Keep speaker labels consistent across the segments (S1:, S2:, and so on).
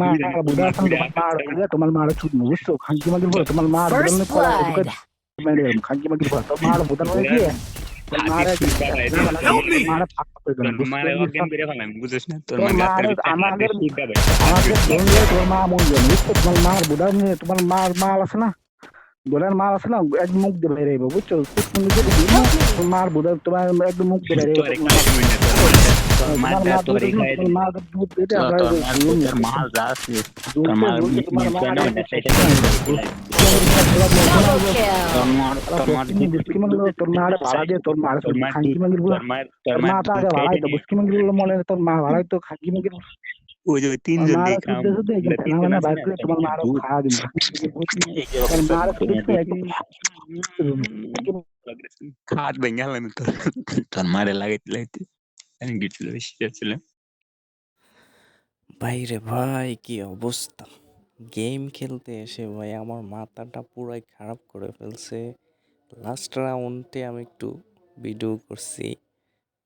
S1: মা বুড়া তোমার মা বুড়া তোমার ছুট বুঝছ? খাঙ্কি মাগির বলে তোমার মা
S2: First
S1: বুড়া কলা মেরে খাঙ্কি মাগির বলে। তোমার মা বুড়া হয়ে গিয়ে তোমার
S3: মারে না?
S1: মারে তোমার মন তোমার তোমার মার মাল আছে না? বুড়ার মাল আছে না? এক মুখ দিয়ে বুঝছ? তোমার মার বুড়া তোমার একদম মুখ দিয়ে
S3: তোরে খাই তুমি না তোর মা
S1: তোমার মা
S3: তোরে
S1: দুধ
S3: খাই
S1: তোমার মা দুধ দিতে
S3: তোর
S1: আমরা
S3: মা তোর মা যাচ্ছে তোর মা
S1: তোমার মা
S3: কেন না সেটা
S2: Double
S3: তোর
S2: kill.
S3: মা তোর মা
S1: বুঝকি মাগির তোর মা ভাড়া দিয়ে তোর মা
S3: তোর মা
S1: খাঙ্কি মাগির
S3: তোর মা তোর
S1: তোর
S3: মা
S1: মা তো আগে ভাড়াই তো বুঝকি মাগির মনে তোর মা ভাড়াই তো খাঙ্কি মাগির
S3: ওই যে তিনজন
S1: মারা
S3: দেখাম
S1: শুদ্ধ শুদ্ধ একদম ফেলা মানে বাইর করে
S3: আমি গেছিল বেশি ছিল
S4: ভাইরে ভাই কি অবস্থা গেম খেলতে এসে ভাই আমার মাথাটা পুরাই খারাপ করে ফেলছে। লাস্ট রাউন্ডে আমি একটু ভিডিও করছি।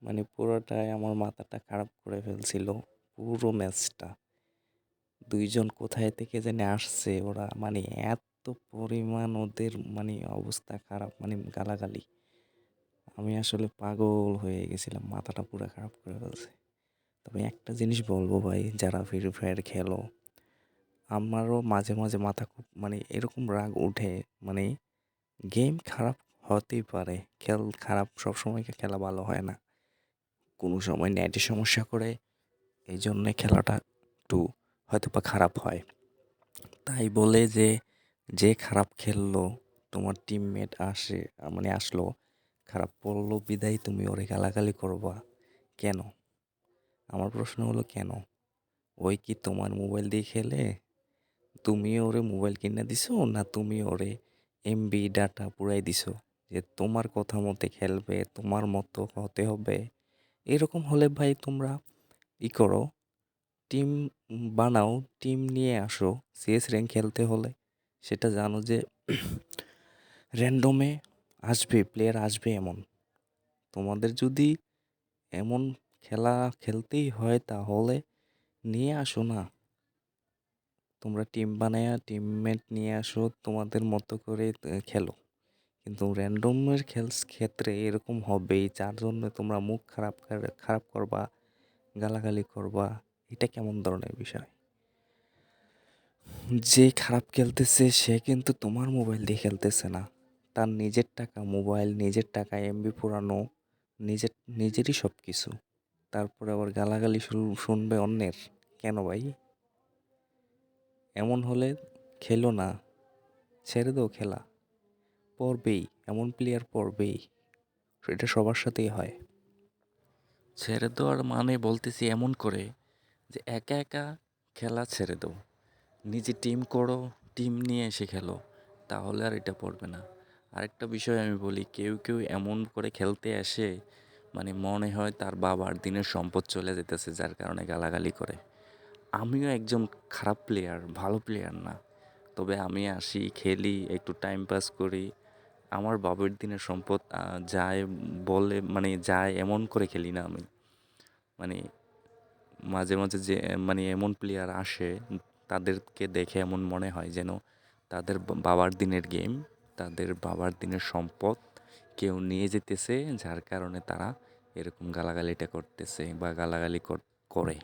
S4: মানে পুরোটাই আমার মাথাটা খারাপ করে ফেলছিল। পুরো ম্যাচটা। দুইজন কোথায় থেকে জানি আসছে ওরা। মানে এত পরিমাণ ওদের মানে অবস্থা খারাপ মানে গালাগালি। আমি আসলে পাগল হয়ে গেছিলাম, মাথাটা পুরো খারাপ করে ফেলছে। তবে একটা জিনিস বলব ভাই, যারা ফ্রি ফায়ার খেলো, আমারও মাঝে মাঝে মাথা খুব মানে এরকম রাগ উঠে মানে গেম খারাপ হতেই পারে, খেল খারাপ সবসময় খেলা ভালো হয় না। কোনো সময় নেটে সমস্যা করে এই জন্যে খেলাটা একটু হয়তো বা খারাপ হয়। তাই বলে যে যে খারাপ খেললো, তোমার টিমমেট আসে মানে আসলো খারাপ পড়ল বিদায়, তুমি ওরে গালাগালি করবা কেন? আমার প্রশ্ন হলো, কেন? ওই কি তোমার মোবাইল দিয়ে খেলে? তুমি ওরে মোবাইল কিনে দিছো না তুমি ওরে এমবি ডাটা পুরাই দিছো? যে তোমার কথা মতে খেলবে, তোমার মতো হতে হবে। এরকম হলে ভাই তোমরা ই করো, টিম বানাও, টিম নিয়ে আসো সিএস র্যাঙ্ক খেলতে হলে। সেটা জানো যে র্যান্ডমে আসবে প্লেয়ার আসবে এমন। তোমাদের যদি এমন খেলা খেলতেই হয় তাহলে নিয়ে আসো না। তোমরা টিম বানায়া টিমমেট নিয়ে আসো, তোমাদের মতো করে খেলো। কিন্তু র্যান্ডমের খেল, ক্ষেত্রে এরকম হবেই, যার জন্য তোমরা মুখ খারাপ খারাপ করবা, গালাগালি করবা, এটা কেমন ধরনের বিষয়? যে খারাপ খেলতেছে, সে কিন্তু তোমার মোবাইল দিয়ে খেলতেছে না। তার নিজের টাকা, মোবাইল, নিজের টাকা এমবি পুরানো, নিজের, নিজেরই সব কিছু তারপরে আবার গালাগালি শুন- শুনবে অন্যের? কেন ভাই? এমন হলে খেলো না। ছেড়ে দাও খেলা। পড়বেই, এমন প্লেয়ার পড়বেই। সেটা সবার সাথেই হয়। ছেড়ে দেওয়ার মানে বলতেছি এমন করে যে একা একা খেলা ছেড়ে দাও। নিজে টিম করো টিম নিয়ে এসে খেলো। তাহলে আর এটা পড়বে না। আরেকটা বিষয় আমি বলি, কেউ কেউ এমন করে খেলতে আসে মানে মনে হয় তার বাবার দিনের সম্পদ চলে যেতেছে যার কারণে গালাগালি করে। আমিও একজন খারাপ প্লেয়ার ভালো প্লেয়ার না। তবে আমি আসি, খেলি, একটু টাইম পাস করি। আমার বাবার দিনের সম্পদ যায় বলে মানে যায় এমন করে খেলি না আমি। মানে মাঝে মাঝে যে মানে এমন প্লেয়ার আসে, তাদেরকে দেখে এমন মনে হয় যেন তাদের বাবার দিনের গেম তাদের বাবার দিনের সম্পদ কেউ নিয়ে যেতেছে, যার কারণে তারা এরকম গালাগালিটা করতেছে বা গালাগালি কর-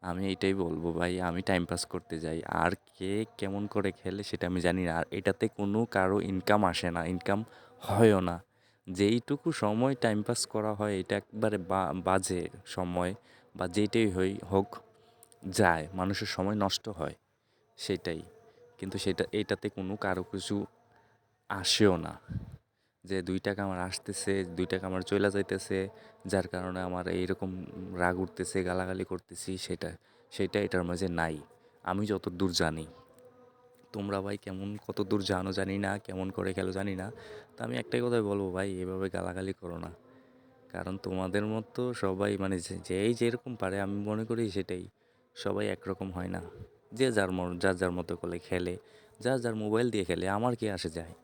S4: আমি এটাই বলব ভাই, আমি টাইম পাস করতে যাই। আর কে কেমন করে খেলে সেটা আমি জানি না। আর এটাতে কোনো কারও ইনকাম আসে না ইনকাম হয়ও না। যেইটুকু সময় টাইম পাস করা হয়, এটা একবারে বাজে সময় বা যেইটাই হই, হোক, যায়। মানুষের সময় নষ্ট হয়, সেটাই। কিন্তু সেটা, এটাতে কোনো কারও কিছু আসেও না। যে দুই টাকা আমার আসতেছে, দুই টাকা আমার চলে যাইতেছে, যার কারণে আমার এইরকম রাগ উঠতেছে, গালাগালি করতেছি, সেটা সেটা এটার মাঝে নাই। আমি যত দূর জানি। তোমরা ভাই কেমন কত দূর জানো জানি না, কেমন করে খেলো জানি না। তা আমি একটাই কথাই বলব ভাই, এভাবে গালাগালি করো না। কারণ তোমাদের মতো সবাই মানে যেই যেরকম পারে, আমি মনে করি সেটাই। সবাই একরকম হয় না। যে যার যার যার মতো করে খেলে, যার যার মোবাইল দিয়ে খেলে, আমার কি আসে যায়?